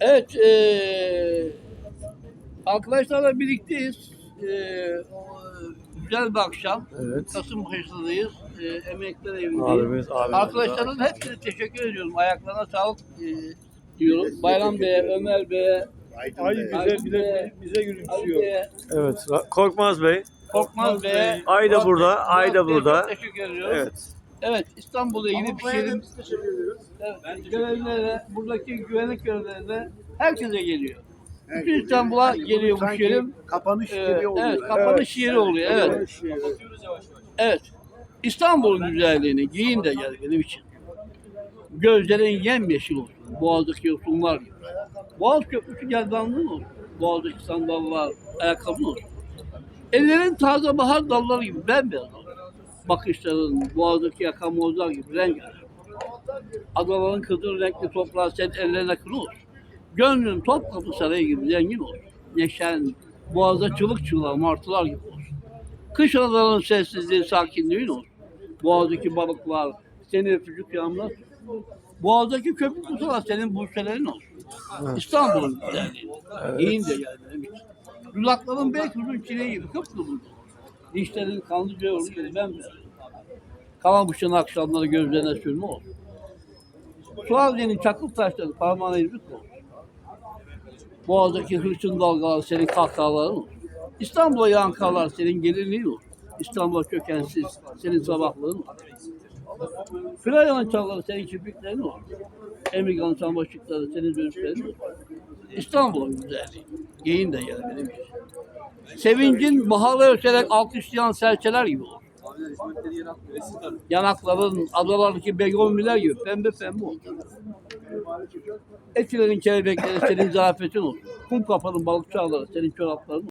Evet, eee arkadaşlarla birlikteyiz. Eee o, güzel bir akşam. Evet. Kasımpaşa'dayız. Eee Emekler Evi'ndeyiz. Abimiz, hepsine teşekkür ediyorum. Ayaklarına sağlık eee, diyorum. Bayram Bey'e, Ömer Bey'e, Ay bize bize bize gülümsüyor. Bey'e, Evet. Korkmaz Bey. Korkmaz Bey'e. Ay da burada, ay da Murat Bey'e burada. çok Teşekkür ediyorum. Evet. Evet, İstanbul'la ilgili bir şeyim. Evet, görevlilere, buradaki güvenlik görevlilerine herkese geliyor. Bütün İstanbul'a geliyor bu şiirim. Kapanış Ee, gibi oluyor. evet, kapanış yeri oluyor. Evet. Evet. İstanbul'un güzelliğini giyin de gel benim için. Gözlerin yemyeşil olsun. Boğaz'daki yosunlar gibi. Boğaz köprüsü gerdanlığın olsun. Boğaz'daki sandallar, ayakkabın olsun. Ellerin taze bahar dalları gibi bembeyaz. Bakışların Boğaz'daki yakamozlar gibi rengarenk. Adaların kızıl renkli toprağı senin ellerine kıl olsun. Gönlün Topkapı Sarayı gibi zengin olsun. Neşen, boğazda çığlık çığlığa martılar gibi olsun. Kış adaların sessizliği, sakinliğin olsun. Boğazdaki balıklar, seni öpücük yağmurlar. Boğazdaki köpük kutular senin burselerin olsun. İstanbul'un güzelliği. De yani. Dudakların belki uzun çileği gibi kıpkırmızı. Dişlerin kanlıca yolu gibi bembeyaz. Kalamışın akşamları gözlerine sürme olsun. Suaziye'nin çakıl taşları parmağına yüzük olsun. Boğaz'daki hırçın dalgalar senin kahkahaların olsun. İstanbul'a yağan karlar senin gelinliğin olsun. İstanbul'a kökensiz senin sabahlığın olsun. Filayanın çalları senin kirpiklerin olsun. Emirgan'ın çambaşıkları senin dönüşlerin olsun. İstanbul'un güzelliği. Giyin de gel benim için. Sevincin baharla örterek alkışlayan serçeler gibi olur. Yanakların adalardaki begonviler gibi pembe pembe olur. Etilerin kelebekleri senin zafetin olsun. Kum kapanın balıkçı ağları senin çorapların olsun.